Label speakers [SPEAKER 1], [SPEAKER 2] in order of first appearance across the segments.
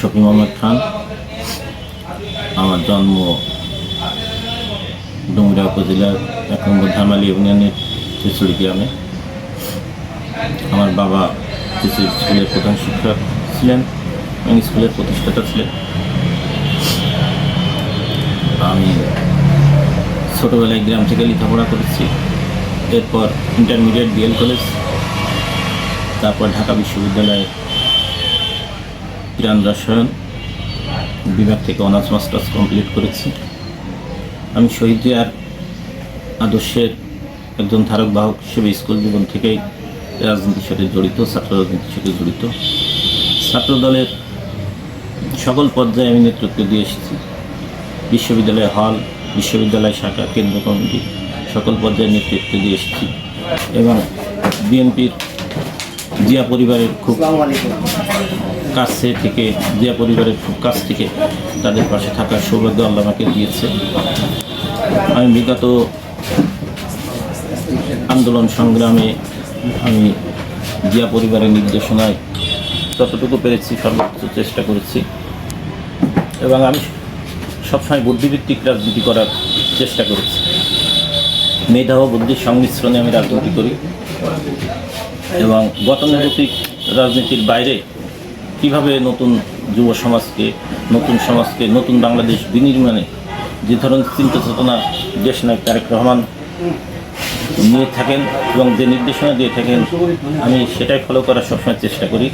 [SPEAKER 1] শফি মোহাম্মদ খান। আমার জন্ম ডুমরা উপজেলার এক নম্বর ধামালি ইউনিয়নের চিচুড়ি গ্রামে। আমার বাবা চিচুড়ি স্কুলের প্রধান শিক্ষক ছিলেন এবং স্কুলের প্রতিষ্ঠাতা ছিলেন। আমি ছোটোবেলায় গ্রাম থেকে লেখাপড়া করেছি, এরপর ইন্টারমিডিয়েট বিএল কলেজ তারপর ঢাকা বিশ্ববিদ্যালয়ে প্রাণ রসায়ন বিভাগ থেকে অনার্স মাস্টার্স কমপ্লিট করেছি। আমি শহীদ জিয়ার আদর্শের একজন ধারক বাহক হিসেবে স্কুল জীবন থেকেই রাজনীতির সাথে জড়িত ছাত্র রাজনীতির সাথে জড়িত। ছাত্র দলের সকল পর্যায়ে আমি নেতৃত্ব দিয়ে এসেছি। বিশ্ববিদ্যালয় হল, বিশ্ববিদ্যালয় শাখা, কেন্দ্র কমিটি, সকল পর্যায়ে নেতৃত্ব দিয়ে এসেছি। এবং বিএনপির জিয়া পরিবারের খুব কাছে থেকে জিয়া পরিবারের খুব কাছ থেকে তাদের পাশে থাকার সৌভাগ্য আল্লাহ আমাকে দিয়েছে। আমি বিগত আন্দোলন সংগ্রামে আমি জিয়া পরিবারের নির্দেশনায় যতটুকু পেরেছি সর্বোচ্চ চেষ্টা করেছি। এবং আমি সবসময় বুদ্ধিভিত্তিক রাজনীতি করার চেষ্টা করেছি। মেধা ও বুদ্ধির সংমিশ্রণে আমি রাজনীতি করি। এবং গতানুগতিক রাজনীতির বাইরে কীভাবে নতুন যুব সমাজকে, নতুন সমাজকে, নতুন বাংলাদেশ বিনির্মাণে যে ধরনের চিন্তা চেতনা দেশ নায়ক তারেক রহমান নিয়ে থাকেন এবং যে নির্দেশনা দিয়ে থাকেন, আমি সেটাই ফলো করার সবসময় চেষ্টা করি।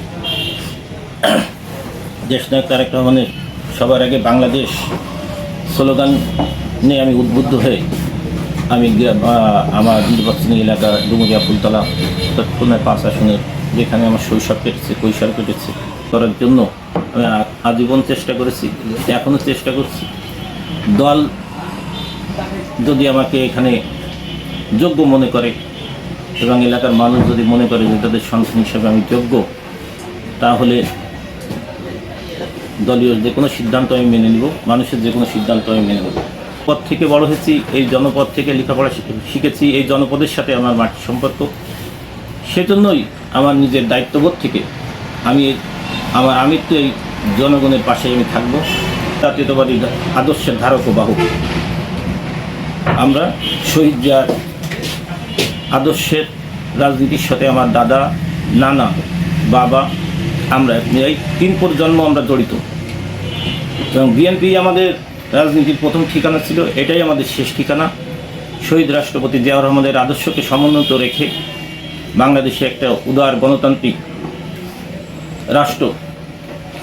[SPEAKER 1] দেশ নায়ক তারেক রহমানের সবার আগে বাংলাদেশ স্লোগান নিয়ে আমি উদ্বুদ্ধ হয়ে আমি আমার নির্বাচনী এলাকা ডুমুরিয়া ফুলতলা তৎক্ষণাৎ পাঁচ আসনের যেখানে আমার শৈশব কেটেছে, কৈশোর কেটেছে, করার জন্য আমি আজীবন চেষ্টা করেছি এখনও চেষ্টা করছি। দল যদি আমাকে এখানে যোগ্য মনে করে এবং এলাকার মানুষ যদি মনে করে যে তাদের সন্তান হিসাবে আমি যোগ্য, তাহলে দলীয় যে কোনো সিদ্ধান্ত আমি মেনে নিব, মানুষের যে কোনো সিদ্ধান্ত আমি মেনে নেব। পদ থেকে বড় হয়েছি, এই জনপদ থেকে লেখাপড়া শিখে- শিখেছি, এই জনপদের সাথে আমার মাটির সম্পর্ক। সেজন্যই আমার নিজের দায়িত্ববোধ থেকে আমি আমার, আমি তো এই জনগণের পাশে আমি থাকব। জাতীয়তাবাদী আদর্শের ধারক ও বাহক। আমরা শহীদ যার আদর্শের রাজনীতির সাথে আমার দাদা, নানা, বাবা, আমরা এই তিন প্রজন্ম আমরা জড়িত। এবং বিএনপি আমাদের রাজনীতির প্রথম ঠিকানা ছিল, এটাই আমাদের শেষ ঠিকানা। শহীদ রাষ্ট্রপতি জিয়াউর রহমানের আদর্শকে সমুন্নত রেখে বাংলাদেশে একটা উদার গণতান্ত্রিক রাষ্ট্র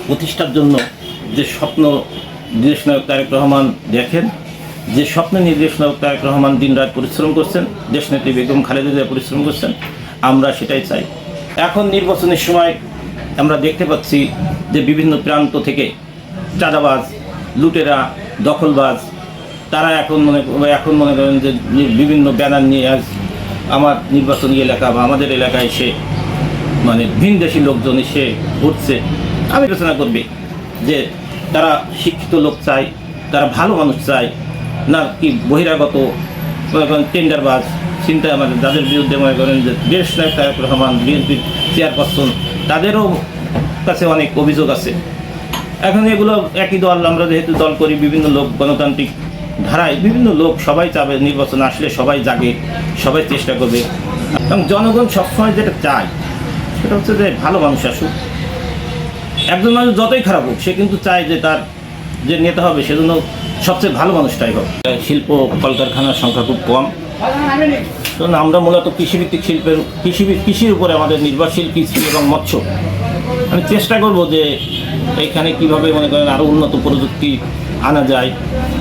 [SPEAKER 1] প্রতিষ্ঠার জন্য যে স্বপ্ন দেশ নায়ক তারেক রহমান দেখেন, যে স্বপ্ন নিয়ে দেশ নায়ক তারেক রহমান দিন দিনরাত পরিশ্রম করছেন, দেশনেত্রী বেগম খালেদা জিয়া পরিশ্রম করছেন, আমরা সেটাই চাই। এখন নির্বাচনের সময় আমরা দেখতে পাচ্ছি যে বিভিন্ন প্রান্ত থেকে চাঁদাবাজ, লুটেরা দখলবাজ। তারা এখন মনে এখন মনে করেন যে বিভিন্ন ব্যানার নিয়ে আজ আমার নির্বাচনী এলাকা বা আমাদের এলাকায় এসে মানে ভিনদেশি লোকজন এসে ঘুরছে। আমি বিবেচনা করবে যে তারা শিক্ষিত লোক চায়, তারা ভালো মানুষ চায়, না কি বহিরাগত, মনে করেন টেন্ডারবাজ, চিন্তা আমাদের যাদের বিরুদ্ধে মনে করেন যে দেশ নায়ক রহমান, বিএনপির চেয়ারপারসন, তাদেরও কাছে অনেক অভিযোগ আছে। এখন এগুলো একই দল, আমরা যেহেতু দল করি বিভিন্ন লোক, গণতান্ত্রিক ধারায় বিভিন্ন লোক, সবাই চাবে নির্বাচন আসলে সবাই জাগে, সবাই চেষ্টা করবে। এবং জনগণ সবসময় যেটা চায়, সেটা হচ্ছে যে ভালো মানুষ আসুক। একজন মানুষ যতই খারাপ হোক, সে কিন্তু চায় যে তার যে নেতা হবে, সেজন্য সবচেয়ে ভালো মানুষটাই হোক। শিল্প কলকারখানার সংখ্যা খুব কম। কারণ আমরা মূলত কৃষিভিত্তিক শিল্পের কৃষি কৃষির উপরে আমাদের নির্ভরশীল কৃষি এবং মৎস্য। আমি চেষ্টা করব যে এখানে কীভাবে মনে করেন আরও উন্নত প্রযুক্তি আনা যায়?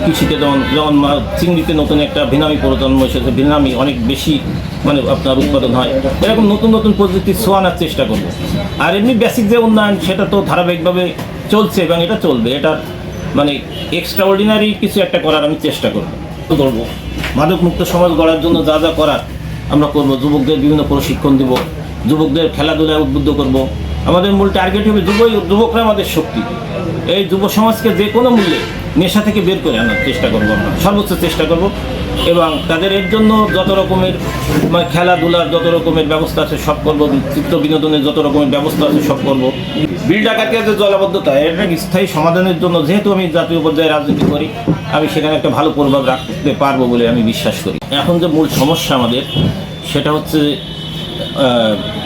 [SPEAKER 1] কৃষিতে যেমন যেমন চিংড়িতে নতুন একটা ভিনামি প্রজন্ম এসেছে ভিনামি অনেক বেশি মানে আপনার উৎপাদন হয়। এরকম নতুন নতুন প্রযুক্তি ছোঁয়ানোর চেষ্টা করব। আর এমনি বেসিক যে উন্নয়ন, সেটা তো ধারাবাহিকভাবে চলছে এবং এটা চলবে। এটা মানে এক্সট্রা অর্ডিনারি কিছু একটা করার আমি চেষ্টা করব। করব। মাদক মুক্ত সমাজ গড়ার জন্য যা যা করার আমরা করব। যুবকদের বিভিন্ন প্রশিক্ষণ দিব। যুবকদের খেলাধুলায় উদ্বুদ্ধ করব। আমাদের মূল টার্গেট হবে যুব যুবকরা আমাদের শক্তি। এই যুব সমাজকে যে কোনো মূল্যে নেশা থেকে বের করে আনার চেষ্টা করব আমরা, সর্বোচ্চ চেষ্টা করব। এবং তাদের এর জন্য যত রকমের মানে খেলাধুলার যত রকমের ব্যবস্থা আছে, সব করব। চিত্ত বিনোদনের যত রকমের ব্যবস্থা আছে, সব করব। বিল ডাকাতের যে জলাবদ্ধতা এটা স্থায়ী সমাধানের জন্য যেহেতু আমি জাতীয় পর্যায়ে রাজনীতি করি, আমি সেখানে একটা ভালো প্রভাব রাখতে পারব বলে আমি বিশ্বাস করি। এখন যে মূল সমস্যা আমাদের, সেটা হচ্ছে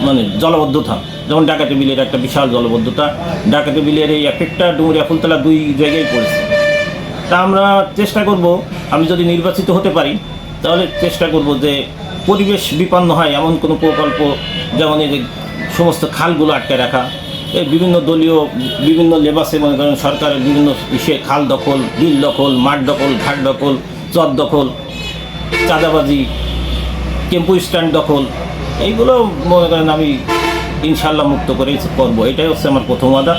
[SPEAKER 1] মানে জলবদ্ধতা। যেমন ডাকাতি বিলের একটা বিশাল জলবদ্ধতা, ডাকাতি বিলের এই এফেক্টটা ডুমুরিয়া ফুলতলা দুই জায়গায় পড়েছে। তা আমরা চেষ্টা করব, আমি যদি নির্বাচিত হতে পারি, তাহলে চেষ্টা করব যে পরিবেশ বিপন্ন হয় এমন কোনো প্রকল্প, যেমন এই যে সমস্ত খালগুলো আটকে রাখা, এই বিভিন্ন দলীয় বিভিন্ন লেবাসে মনে করেন সরকারের বিভিন্ন ইসে খাল দখল, বিল দখল, মাঠ দখল, ঘাট দখল, চর দখল, চাঁদাবাজি, টেম্পু স্ট্যান্ড দখল এইগুলো মনে করেন আমি ইনশাল্লাহ মুক্ত করেই করব এটাই হচ্ছে আমার প্রথম আদা